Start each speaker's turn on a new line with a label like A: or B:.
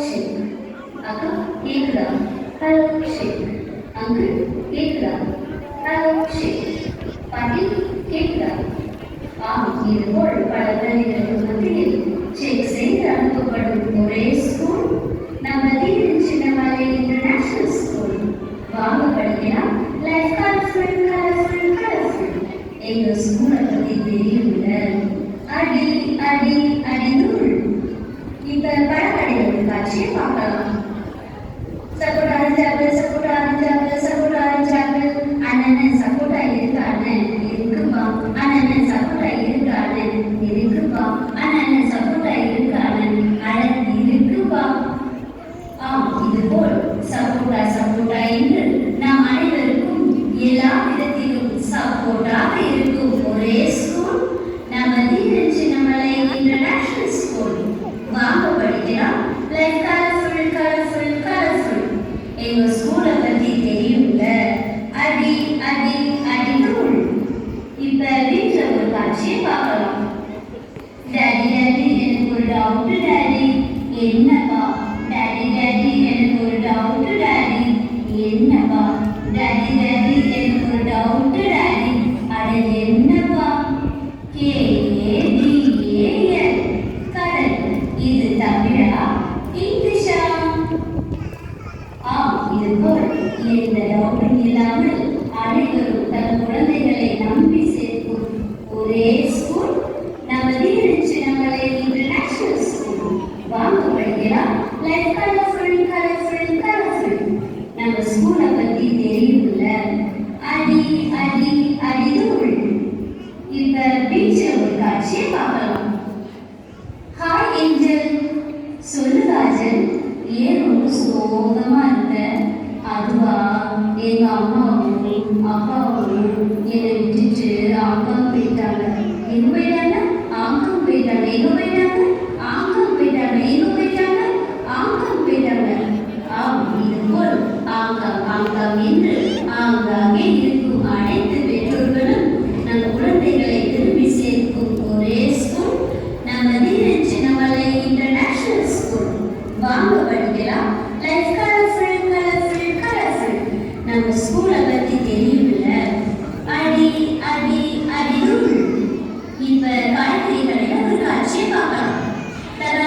A: ஷேக் அக்கா கேக்குதா ஹலோ ஷேக் அங்கிள் கேக்குதா ஹலோ ஷேக் பாட்டி கேக்குதா ஆம் இதுபோல் பல பிரதிகளுக்கு மத்தியில் செக் செய்து அனுப்பப்படும் ஒரே ஸ்கூல் நம்ம தீரன் சின்னமலை இன்டர்நேஷனல் ஸ்கூல் வாங்க படிக்கலாம் லைஃப் கலர்ஃபுல் கலர்ஃபுல் கலர்ஃபுல் எங்க ஸ்கூலை பத்தி தெரியும்ல அடி அடி அடி நூல் இப்ப படம் படக்கடைகள் காட்சியை பார்க்கலாம் சப்போட்டா அரிஞ்சாப்பு சப்போட்டா அரிஞ்சாப்பு சப்போட்டா அரிஞ்சாப்பு அண்ணன் சப்போட்டா இருக்கு அண்ணன் இருக்குப்பா அண்ணன் சப்போட்டா இருக்கு அண்ணன் இருக்குப்பா அண்ணன் சப்போட்டா இருக்கு அண்ணன் அண்ணன் இருக்குப்பா ஆம் இதுபோல் சப்போட்டா சப்போட்டா என்று நாம் அனைவருக்கும் எல்லா விதத்திலும் சப்போட்டா இருக்கும் ஒரே ஸ்கூல் நம்ம தீரன் சின்னமலை இன்டர்நேஷனல் ஸ்கூல் வாங்க படிக்கலாம் லைக் கலர்ஃபுல் கலர்ஃபுல் கலர்ஃபுல் எங்க ஸ்கூலை பத்தி தெரியும்ல? அடி அடி அடி நூல் இப்ப வீட்டுல ஒரு காட்சியை பார்க்கலாம். டாடி டாடி எனக்கு ஒரு டவுட் டாடி என்னப்பா? டாடி டாடி எனக்கு ஒரு டவுட் டாடி என்னப்பா? டாடி டாடி எனக்கு ஒரு டவுட் டாடி என்னப்பா? கே எந்த டவுட்டும் இல்லாமல் அனைவரும் தன் குழந்தைகளை நம்பி சேர்க்கும் ஒரே ஸ்கூல் நம்ம நம்மளை இன்டர்நேஷனல் ஸ்கூல் வாங்க படிக்கலாம். லைஃப் கலர்ஃபுல் கலர்ஃபுல் கலர்ஃபுல் நம்ம ஸ்கூலை தெரியும்ல? அடி அடி அடி நூல் இப்ப பீச்சில் ஒரு காட்சியை பார்க்கலாம். என்னை விட்டுட்டு ஆங்காம் போயிட்டாங்க எங்க போயிட்டாங்க ஆங்காம் போயிட்டாங்க எங்க போயிட்டாங்க ஆங்காம் போயிட்டாங்க எங்க போயிட்டாங்க ஆங்காம் போயிட்டாங்க ஆம் இது போல் ஆங்காம் ஆங்காம் என்று ஆங்காங்கே இருக்கும் அனைத்து பெற்றோர்களும் நம் குழந்தைகளை திரும்பி சேர்க்கும் ஒரே ஸ்கூல் நம்ம தீரன் சின்னமலை இன்டர்நேஷனல் ஸ்கூல் வாங்க படிக்கலாம். லைஃப் கலர்ஃபுல் கலர்ஃபுல் கலர்ஃபுல் நம்ம ஸ்கூலை அதில் அதிலும் இப்ப காய்கறிகளை ஒரு காட்சியை பார்க்கலாம்.